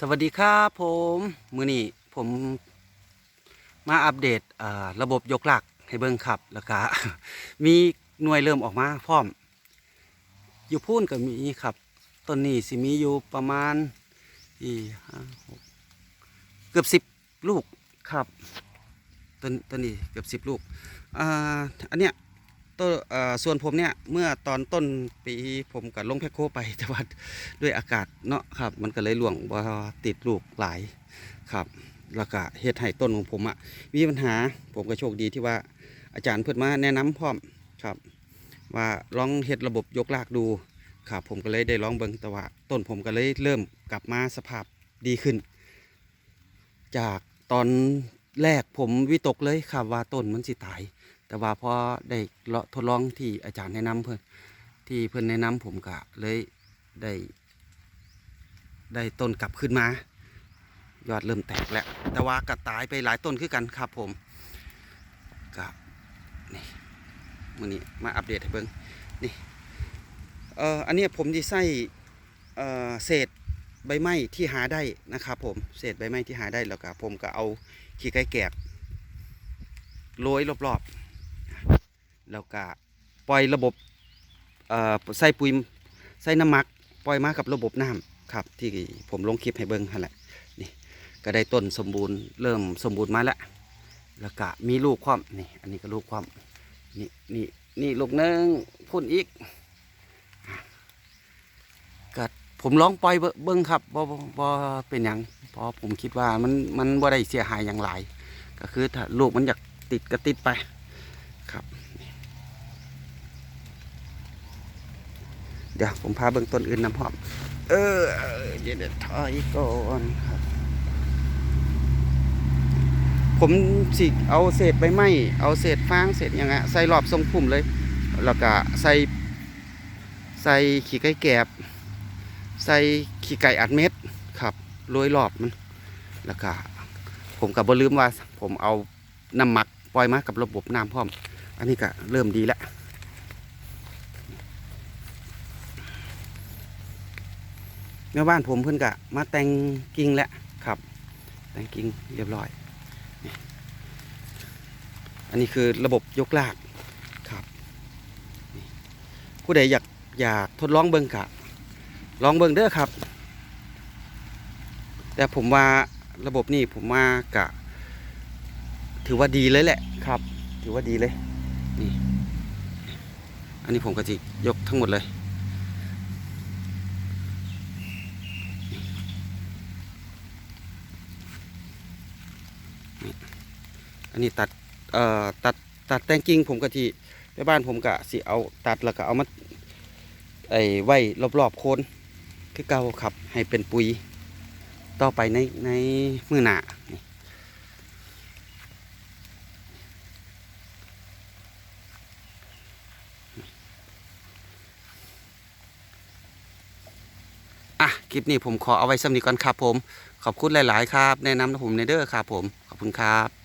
สวัสดีครับผมมือนี้ผมมาอัปเดตระบบยกหลักให้เบิ่งครับแล้วก็มีหน่วยเริ่มออกมาพร้อม อยู่พูนก็มีครับต้นนี้สิมีอยู่ประมาณสี่ห้าหกเกือบสิบลูกครับต้นต้นนี้เกือบสิบลูกอ่าอันเนี้ย ต้นส่วนผมเนี่ยเมื่อตอนต้นปีผมกับลงแพคโคไปแต่ว่าด้วยอากาศเนาะครับ มันก็เลยหลวงว่าติดลูกหลายครับแล้วก็เฮ็ดให้ต้นของผมอะมีปัญหาผมก็โชคดีที่ว่าอาจารย์เพิ่นมาแนะนำพร้อมครับ ว่าลองเฮ็ดระบบยกรากดูครับผมก็เลยได้ลองเบิ่งแต่ว่าต้นผมก็เลยเริ่มกลับมาสภาพดีขึ้น จากตอนแรกผมวิตกเลยครับว่าต้นมันสิตาย แต่ว่าพอได้เลาะทดลองที่อาจารย์แนะนำเพิ่อนที่เพิ่อนแนะนำผมก็เลยได้ได้ต้นกลับขึ้นมา ยอดเริ่มแตกแล้ว แต่ว่าก็ตายไปหลายต้นคือกันครับผมกับนี่มือนี้มาอัปเดตให้เบิ่งนี่เอ่ออันนี้ผมดีใส่เอ่อเศษใบไม้ที่หาได้นะครับผมเศษใบไม้ที่หาได้แล้วก็ผมก็เอาขี้ไก่แกบโรยรอบๆ แล้วก็ปล่อยระบบใส่ปุ๋ยใส่น้ำหมักปล่อยมากับระบบน้ำครับ ที่ผมลงคลิปให้เบิ้งหั่นแหละนี่ก็ได้ต้นสมบูรณ์เริ่มสมบูรณ์มาแล้วแล้วก็มีลูกความนี่อันนี้ก็ลูกความนี่นี่นี่ลูกหนึงพุ่นอีกก็ผมลองปล่อยเบิ้งครับบ่บ่เป็นหยังเพราะผมคิดว่ามันมันบ่ได้เสียหายอย่างหลายก็คือถ้าลูกมันอยากติดก็ติดไปครับ เดี๋ยวผมพาเบิ่งต้นอื่นน้ำหอม เออเดี๋ยวเดี๋ยวถอยก่อนครับ ผมสิเอาเศษใบไม้เอาเศษฟางเศษหยังไงใส่รอบทรงพุ่มเลย แล้วก็ใส่ใส่ขี้ไก่แกบ ใส่ขี้ไก่อัดเม็ดครับโรยรอบมัน แล้วก็ผมก็บ่ลืมว่า ผมเอาน้ำหมักปล่อยมากับระบบน้ำพร้อม อันนี้ก็เริ่มดีแล้ว แม่บ้านผมเพิ่นกะมาแต่งกิ่งแล้วครับ แต่งกิ่งเรียบร้อยอันนี้คือระบบยกลากครับผู้ใดอยากอยากทดลองเบิ่งกะลองเบิ่งเด้อครับ แต่ผมว่าระบบนี้ผมว่ากะ ถือว่าดีเลยแหละครับ ถือว่าดีเลยนี่อันนี้ผมก็จะยกทั้งหมดเลย อันนี้ตัดเอ่อตัดตัดแตงกิ่งผมกะทีในบ้านผมกะสิเอาตัดแล้วก็เอามาไอ้ไว้รอบๆโคนคือเก่าครับให้เป็นปุ๋ยต่อไปในในมือหนา คลิปนี้ผมขอเอาไว้สำนีก่อนครับผม ขอบคุณหลาย ๆ ครับ แนะนำนะผมในเด้อครับผม ขอบคุณครับ